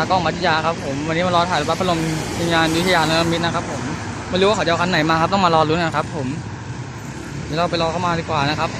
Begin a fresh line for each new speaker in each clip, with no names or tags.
ตากล้องมัจยาครับผมวันนี้มารอถ่ายรถพระลมทีมงานวิทยาเนรมิตนะครับผมไม่รู้ว่าเขาจะเอาคันไหนมาครับต้องมารอรุ้นนะครับผมเดี๋ยวเราไปรอเข้ามาดีกว่านะครับ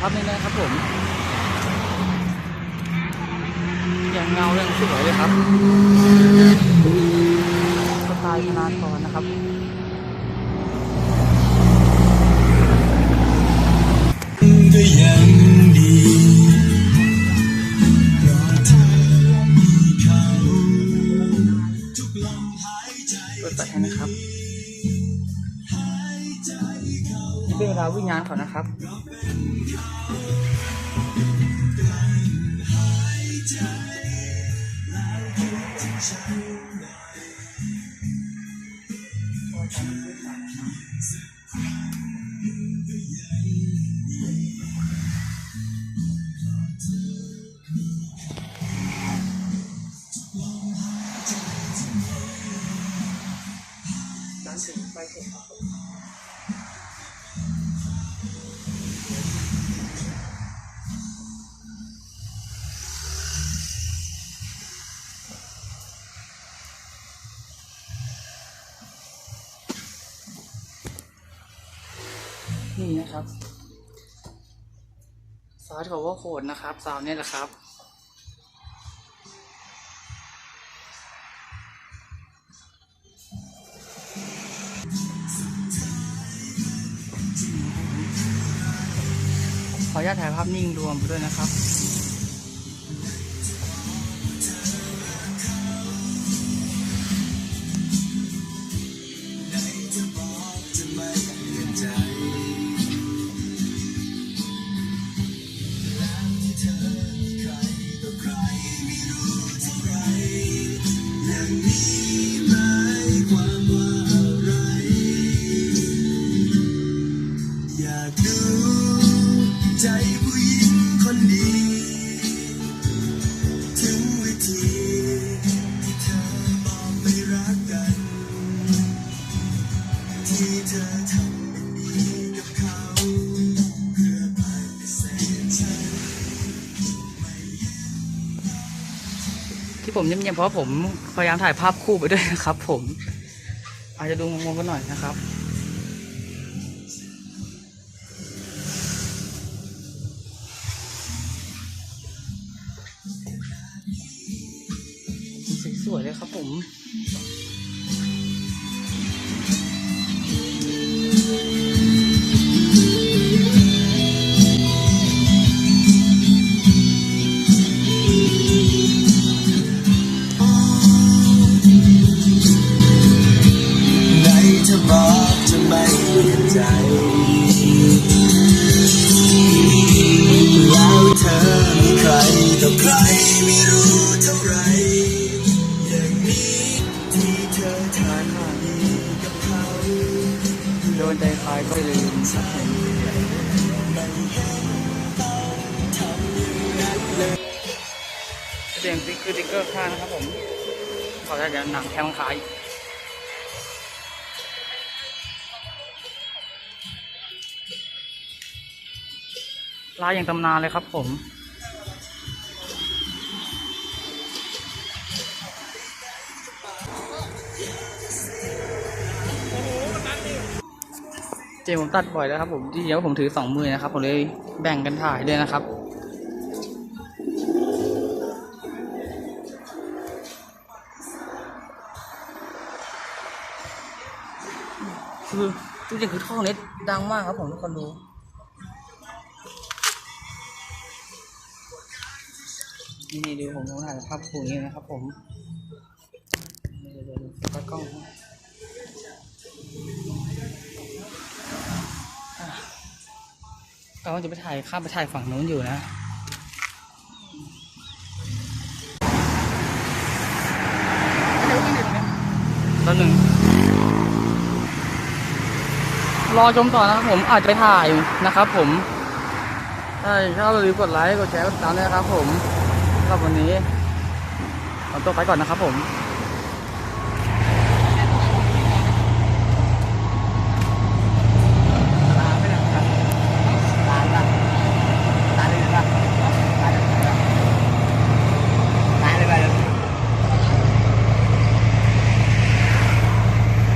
ถ่ายภาพนี้นะครับผมอย่างเงาเรื่องสวยเลยครับสไตล์ธนาธรนะครับ
ก็ยังดีเพราะเธอมีเขาทุกลมหายใจ
เปิดไฟให้นะครับ
เป็
นเวลาวิ่งงานเขานะครับ
หายใจแล้วคิดถึ นี่นะ
ครับ ซอสของว่าโคดนะครับซาวเนี่ยแหละครับ ขออนุญาตถ่ายภาพนิ่งรวมไปด้วยนะครับ
ใจผู้หญิงคนนี้ถึงวิธีที่เธอบอกไม่รักกัน ที่เธอทำเป็นดีกับเขา เพื่อปฏิเสธฉัน
ที่ผมเงียบๆเพราะผมพยายามถ่ายภาพคู่ไปด้วยนะครับผม อาจจะดูงงๆกันหน่อยนะครับ วยเลยครับผม
ไหนเธอบอกจะไม่เปลี่ยนใจแล้วเธอมีใครต่อใครไม่รู้เท่าไหร
โดนใจใครก็ลืม
ใช่ไม่เห็นต้องทำอย่างนั้นเลย
เสียงติ๊กคือติ๊กเกอร์ข้างนะครับผมเขาจะเดี๋ยวหนังแคมขายลายอย่างตำนานเลยครับผม จผมตัดบ่อยแล้วครับ ผมที่เดียวผมถือสองมือนะครับผมเลยแบ่งกันถ่ายด้วยนะครับคือจริงๆคือท่อเน็ตดังมากครับผมทุกคนดูนี่ดูผมต้องถ่ายภาพคู่นี้นะครับผมเดี๋ยวก็กล้อง กำลังจะไปถ่ายข้ามไปถ่ายฝั่งนู้นอยู่นะตัวหนึ่งรอชมต่อนะครับผมอาจจะไปถ่ายนะครับผมใช่ถ้าเราลืมกดไลค์กดแชร์กดติดตามด้วยนะครับผมสำหรับวันนี้ขอตัวไปก่อนนะครับผม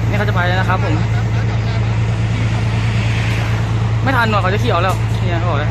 นี่เขาจะไปแล้วนะครับผม ไม่ ทันว่ะเขาจะเขียวแล้วเนี่ยเขาบอกเลย